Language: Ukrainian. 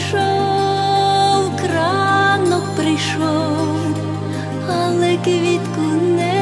прийшов, кранок прийшов, але квітку не